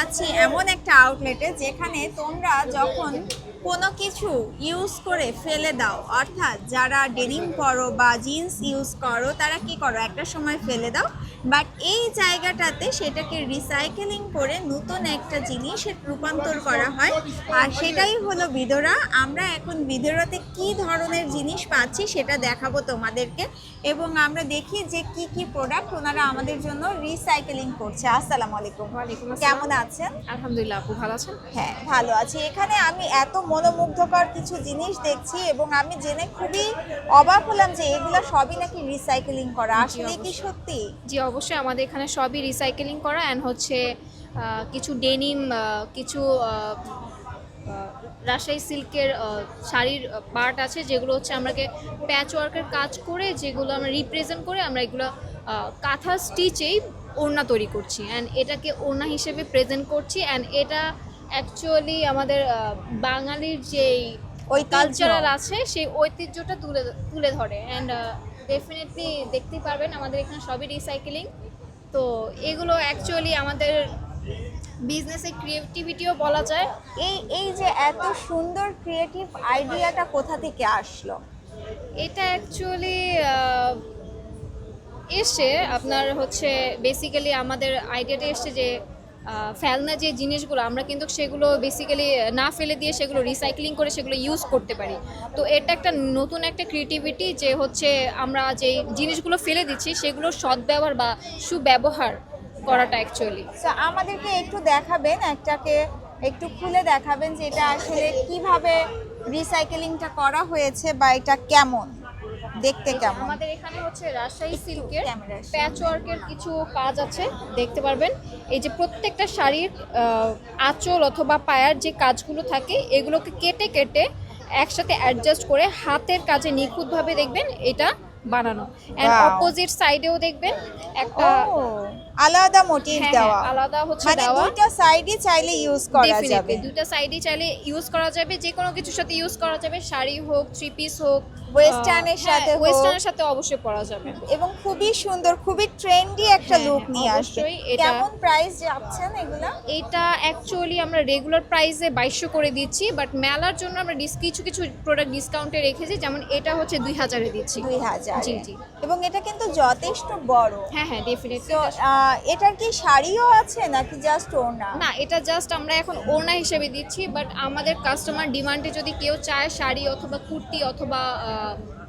আছি এমন একটা আউটলেটে যেখানে তোমরা যখন কোনো কিছু ইউজ করে ফেলে দাও। অর্থাৎ যারা ডেনিম করো বা জিন্স ইউজ করো তারা কি করো? একটা সময় ফেলে দাও। বাট এই জায়গাটাতে সেটাকে রিসাইকেলিং করে নতুন একটা জিনিসে রূপান্তর করা হয়। আর সেটাই হলো বিদোরা। আমরা এখন বিদোরাতে কি ধরনের জিনিস পাচ্ছি সেটা দেখাবো তোমাদেরকে। এবং আমরা দেখি যে কি কি প্রোডাক্ট ওনারা আমাদের জন্য রিসাইকেলিং করছে। আসসালামু আলাইকুম। কেমন আছেন? আলহামদুলিল্লাহ আপু ভালো আছেন? হ্যাঁ ভালো আছি। এখানে আমি এত মনোমুগ্ধকর কিছু জিনিস দেখছি এবং আমি জেনে খুবই অবাক হলাম যে এগুলো সবই নাকি রিসাইকেলিং করা। আসলে কি সত্যি? জি অবশ্যই আমাদের এখানে সবই রিসাইকেলিং করা অ্যান্ড হচ্ছে কিছু ডেনিম কিছু রাজশাহী সিল্কের শাড়ির পার্ট আছে যেগুলো হচ্ছে আমরাকে প্যাচ ওয়ার্কের কাজ করে যেগুলো আমরা রিপ্রেজেন্ট করে আমরা এগুলো কাঁথা স্টিচেই ওড়না তৈরি করছি। অ্যান্ড এটাকে ওড়না হিসেবে প্রেজেন্ট করছি অ্যান্ড এটা অ্যাকচুয়ালি আমাদের বাঙালির যেই ওই কালচারাল আছে সেই ঐতিহ্যটা তুলে তুলে ধরে। অ্যান্ড ডেফিনেটলি দেখতেই পারবেন আমাদের এখানে সবই রিসাইকেলিং তো এগুলো অ্যাকচুয়ালি আমাদের বিজনেসের ক্রিয়েটিভিটিও বলা যায়। এই এই যে এত সুন্দর ক্রিয়েটিভ আইডিয়াটা কোথা থেকে আসলো? এটা অ্যাকচুয়ালি এসে আপনার হচ্ছে বেসিক্যালি আমাদের আইডিয়াটা এসছে যে ফেলনা যে জিনিসগুলো, আমরা কিন্তু সেগুলো বেসিক্যালি না ফেলে দিয়ে সেগুলো রিসাইক্লিং করে সেগুলো ইউজ করতে পারি। তো এটা একটা নতুন একটা ক্রিয়েটিভিটি যে হচ্ছে আমরা যে জিনিসগুলো ফেলে দিচ্ছি সেগুলোর সদ্ব্যবহার বা সুব্যবহার করাটা অ্যাকচুয়ালি আমাদেরকে একটু দেখাবেন, একটাকে একটু খুলে দেখাবেন যে এটা আসলে কীভাবে রিসাইকেলিংটা করা হয়েছে বা এটা কেমন? দেখতে কেমন? আমাদের এখানে হচ্ছে রাজশাহী সিল্কের প্যাচওয়ার্কের প্যাচ ওয়ার্কের কিছু কাজ আছে দেখতে পারবেন। এই যে প্রত্যেকটা শাড়ির আঁচল অথবা পায়ার যে কাজগুলো থাকে এগুলোকে কেটে কেটে একসাথে অ্যাডজাস্ট করে হাতের কাজে নিখুঁতভাবে দেখবেন এটা বানানো। অ্যান্ড অপোজিট সাইডেও দেখবেন একটা ও আলাদা মোটিভ হ্যাঁ, দেওয়া। হ্যাঁ, আলাদা হচ্ছে মানে দুইটা সাইডই চাইলে ইউজ করা যাবে। দুটো সাইডই চাইলে ইউজ করা যাবে যে কোনো কিছুর সাথে ইউজ করা যাবে শাড়ি হোক থ্রি পিস হোক ওয়েস্টার্নের সাথে হোক। ওয়েস্টার্নের সাথে অবশ্যই পরা যাবে। এবং খুবই সুন্দর খুবই ট্রেন্ডি একটা হ্যাঁ, লুক হ্যাঁ, নিয়ে আসবে। এটা- কেমন প্রাইস যাচ্ছেন এগুলা? এটা অ্যাকচুয়ালি আমরা রেগুলার প্রাইসে বাইশশো করে দিচ্ছি বাট মেলার জন্য আমরা ডিস- কিছু কিছু প্রোডাক্ট ডিসকাউন্টে রেখেছি যেমন এটা হচ্ছে দুই হাজারে দিচ্ছি। দুই হাজার। জি, জি। এবং এটা কিন্তু যথেষ্ট বড়। হ্যাঁ হ্যাঁ ডেফিনেটলি এটার কি শাড়িও আছে নাকি জাস্ট ওড়না? না এটা জাস্ট আমরা এখন ওড়না হিসেবে দিচ্ছি বাট আমাদের কাস্টমার ডিমান্ডে যদি কেউ চায় শাড়ি অথবা কুর্তি অথবা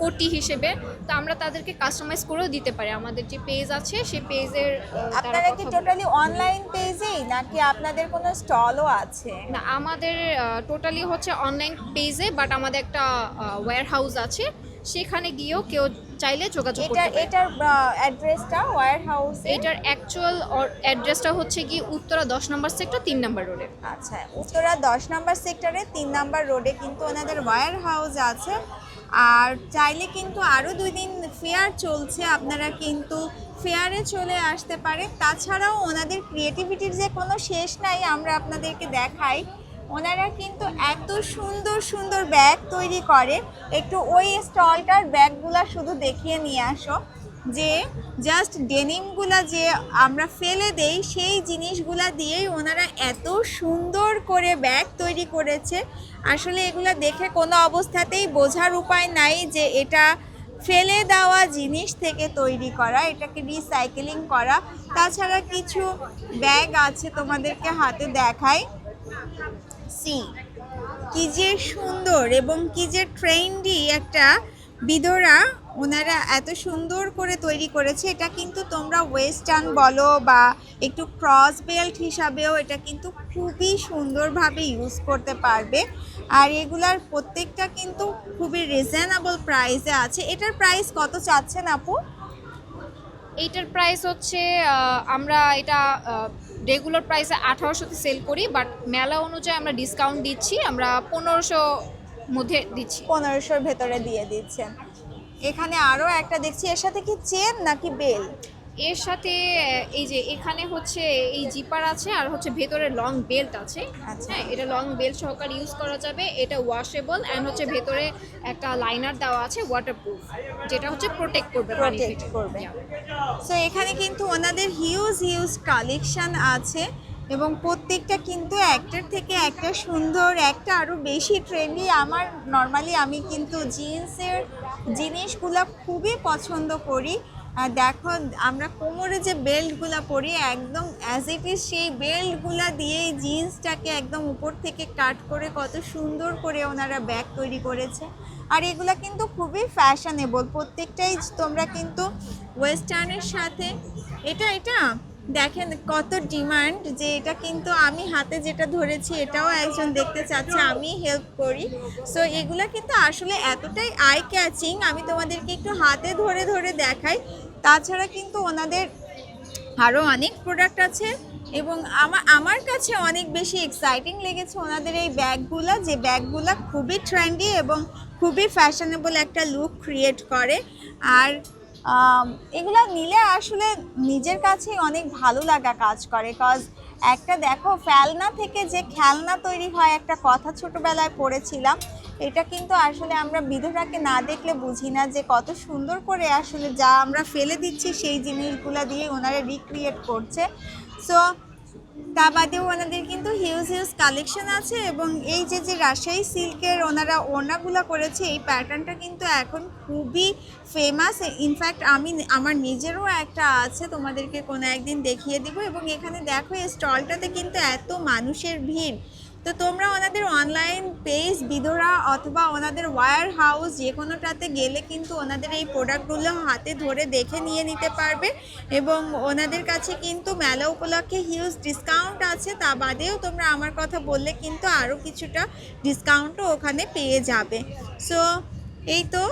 কোটি হিসেবে তো আমরা তাদেরকে কাস্টমাইজ করেও দিতে পারি। আমাদের যে পেজ আছে সেই পেজের আপনারা কি টোটালি অনলাইন পেজেই নাকি আপনাদের কোনো স্টলও আছে? না আমাদের টোটালি হচ্ছে অনলাইন পেজে বাট আমাদের একটা ওয়্যার হাউস আছে। সেখানে গিয়েও কেউ চাইলে যোগাযোগ করতে পারে এটার অ্যাড্রেসটা ওয়্যার হাউস এটার অ্যাকচুয়াল অ্যাড্রেসটা হচ্ছে কি উত্তরা দশ নম্বর সেক্টর তিন নম্বর রোডে আচ্ছা উত্তরা দশ নম্বর সেক্টরে তিন নম্বর রোডে কিন্তু ওনাদের ওয়্যার হাউস আছে। আর চাইলে কিন্তু আরও দুই দিন ফেয়ার চলছে আপনারা কিন্তু ফেয়ারে চলে আসতে পারে তাছাড়াও ওনাদের ক্রিয়েটিভিটির যে কোনো শেষ নাই আমরা আপনাদেরকে দেখাই। ওনারা কিন্তু এত সুন্দর সুন্দর ব্যাগ তৈরি করে। একটু ওই স্টলটার ব্যাগগুলা শুধু দেখিয়ে নিয়ে আসো। যে জাস্ট ডেনিমগুলা যে আমরা ফেলে দেই, সেই জিনিসগুলা দিয়েই ওনারা এত সুন্দর করে ব্যাগ তৈরি করেছে। আসলে এগুলা দেখে কোনো অবস্থাতেই বোঝার উপায় নাই যে এটা ফেলে দেওয়া জিনিস থেকে তৈরি করা, এটাকে রিসাইকেলিং করা। তাছাড়া কিছু ব্যাগ আছে তোমাদেরকে হাতে দেখাই। সি কি যে সুন্দর এবং কি যে ট্রেন্ডি একটা বিদোরা ওনারা এত সুন্দর করে তৈরি করেছে, এটা কিন্তু তোমরা ওয়েস্টার্ন বলো বা একটু ক্রস বেল্ট হিসাবেও এটা কিন্তু খুবই সুন্দরভাবে ইউজ করতে পারবে। আর এগুলার প্রত্যেকটা কিন্তু খুবই রিজনেবল প্রাইসে আছে। এটার প্রাইস কত চাচ্ছেন আপু? এইটার প্রাইস হচ্ছে আমরা এটা রেগুলার প্রাইসে আঠারোশোতে সেল করি বাট মেলা অনুযায়ী আমরা ডিসকাউন্ট দিচ্ছি, আমরা পনেরোশো মধ্যে দিচ্ছি। পনেরোশোর ভেতরে দিয়ে দিচ্ছেন। এখানে আরও একটা দেখছি, এর সাথে কি চেন নাকি বেল এর সাথে এই যে এখানে হচ্ছে এই জিপার আছে আর হচ্ছে ভেতরে লং বেল্ট আছে। আচ্ছা। হ্যাঁ এটা লং বেল্ট সহকারে ইউজ করা যাবে এটা ওয়াশেবল অ্যান্ড হচ্ছে ভেতরে একটা লাইনার দেওয়া আছে ওয়াটারপ্রুফ যেটা হচ্ছে প্রোটেক্ট করবে প্রোটেক্ট করবে। সো এখানে কিন্তু ওনাদের হিউজ হিউজ কালেকশন আছে এবং প্রত্যেকটা কিন্তু একটার থেকে একটা সুন্দর একটা আরও বেশি ট্রেন্ডি আমার নর্মালি আমি কিন্তু জিন্সের জিনিসগুলো খুবই পছন্দ করি। আর দেখো, আমরা কোমরে যে বেল্টগুলো পরি, একদম অ্যাজ ইট ইজ সেই বেল্টগুলো দিয়ে জিন্সটাকে একদম উপর থেকে কাট করে কত সুন্দর করে ওনারা ব্যাগ তৈরি করেছে। আর এগুলো কিন্তু খুবই ফ্যাশনেবল প্রত্যেকটাই তোমরা কিন্তু ওয়েস্টার্নের সাথে, এটা এটা, দেখেন কত ডিমান্ড যে এটা কিন্তু আমি হাতে যেটা ধরেছি, এটাও একজন দেখতে চাচ্ছে আমি হেল্প করি। সো এগুলো কিন্তু আসলে এতটাই আই ক্যাচিং আমি তোমাদেরকে একটু হাতে ধরে ধরে দেখাই তাছাড়া কিন্তু ওনাদের আরও অনেক প্রোডাক্ট আছে এবং আমার আমার কাছে অনেক বেশি এক্সাইটিং লেগেছে ওনাদের এই ব্যাগগুলো, যে ব্যাগগুলো খুবই ট্রেন্ডি এবং খুবই ফ্যাশনেবল একটা লুক ক্রিয়েট করে। আর এগুলো নিলে আসলে নিজের কাছেই অনেক ভালো লাগা কাজ করে কজ একটা দেখো ফেলনা থেকে যে খেলনা তৈরি হয়, একটা কথা ছোটোবেলায় পড়েছিলাম এটা কিন্তু আসলে আমরা বিধুরাকে না দেখলে বুঝি না যে কত সুন্দর করে আসলে যা আমরা ফেলে দিচ্ছি সেই জিনিসগুলো দিয়ে ওনারা রিক্রিয়েট করছে। সো তা বাদেও ওনাদের কিন্তু হিউজ হিউজ কালেকশন আছে এবং এই যে যে রাজশাহী সিল্কের ওনারা ওড়নাগুলো করেছে, এই প্যাটার্নটা কিন্তু এখন খুবই ফেমাস ইনফ্যাক্ট আমি আমার নিজেরও একটা আছে, তোমাদেরকে কোনো একদিন দেখিয়ে দিব। এবং এখানে দেখো, এই স্টলটাতে কিন্তু এত মানুষের ভিড়। তো তোমরা ওনাদের অনলাইন পেজ বিধরা অথবা ওনাদের ওয়ার হাউস যে কোনোটাতে গেলে কিন্তু ওনাদের এই প্রোডাক্টগুলো হাতে ধরে দেখে নিয়ে নিতে পারবে এবং ওনাদের কাছে কিন্তু মেলা উপলক্ষে হিউজ ডিসকাউন্ট আছে। তা বাদেও তোমরা আমার কথা বললে কিন্তু আরও কিছুটা ডিসকাউন্টও ওখানে পেয়ে যাবে। সো এই তো